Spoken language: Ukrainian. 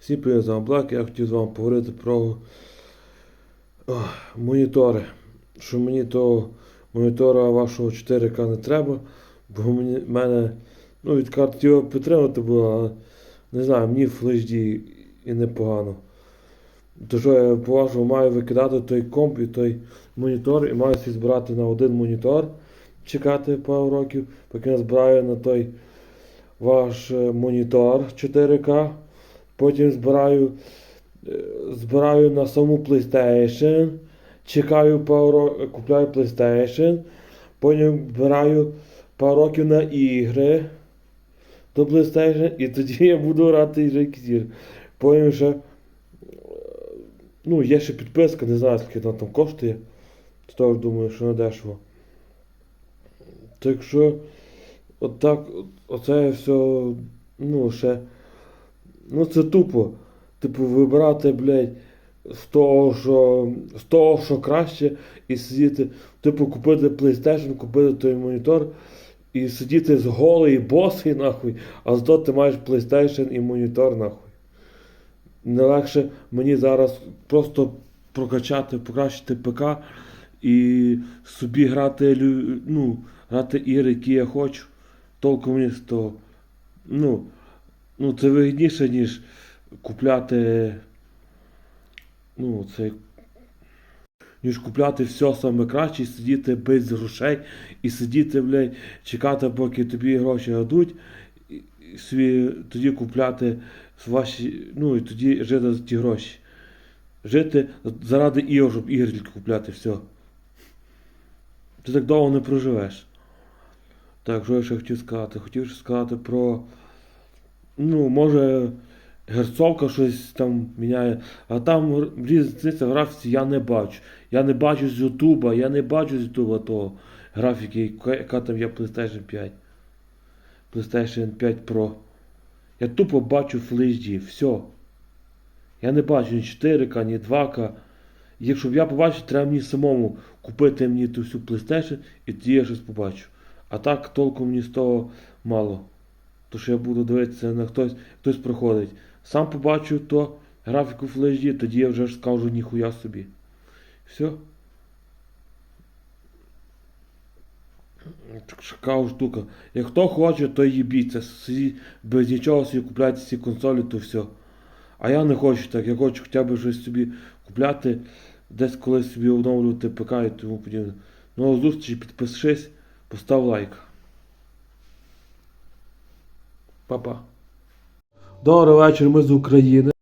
Всім привіт, з. Я хотів з вами поговорити про монітори. Що мені того монітора вашого 4К не треба, бо в мене ну, від карти його підтримувати було, але не знаю, мені в HD і непогано. То що я по-вашому маю викидати той комп і той монітор і маю свій збирати на один монітор, чекати пару років, поки я збираю на той ваш е, монітор 4К. Потім збираю, е, збираю на саму PlayStation. Чекаю пару купляю PlayStation. Потім збираю пару років на ігри до PlayStation. І тоді я буду грати якісь ігри. Потім ще. е, Ну, є ще підписка, не знаю, скільки вона там коштує. Тож думаю, що не дешево. Так що, отак, оце все, ну, ще. Ну це тупо. Типу, вибирати, блядь, з того, що, з того, що краще, і сидіти, типу, купити PlayStation, купити той монітор і сидіти з голий босий, нахуй, а зато ти маєш PlayStation і монітор, нахуй. Не легше мені зараз просто прокачати, покращити ПК і собі грати, ну, грати ігри, які я хочу. Толку мені з. Ну, ну, це вигідніше, ніж купляти. Ну, це. Ніж купляти все саме краще і сидіти без грошей і сидіти, блядь, чекати, поки тобі гроші дадуть, і, і тоді купляти ваші, ну і тоді жити за ті гроші. Жити заради ігор, щоб тільки купляти, все. Ти так довго не проживеш. Так, що я ще хотів сказати? Хотів ще сказати про. Ну, може, герцовка щось там міняє, а там різниця в графіці я не бачу. Я не бачу з Ютуба, я не бачу з Ютуба того графіки, яка- там є PlayStation 5. PlayStation 5 Pro. Я тупо бачу Full все. Я не бачу ні 4К, ні 2К. Якщо б я побачив, треба мені самому купити мені ту всю PlayStation і тоді я щось побачу. А так толку мені з того мало. То що я буду дивитися на хтось, хтось проходить. Сам побачу то графіку Full HD, тоді я вже ж скажу ніхуя собі. Все. Така штука. Як хто хоче, то їбіться. Без нічого собі купляйте ці консолі, то все. А я не хочу так, я хочу хоча б щось собі купляти, десь колись собі оновлювати ПК і тому подібне. Ну, а зустрічі підпишись, постав лайк. Па-па. Добрий вечір, ми з України.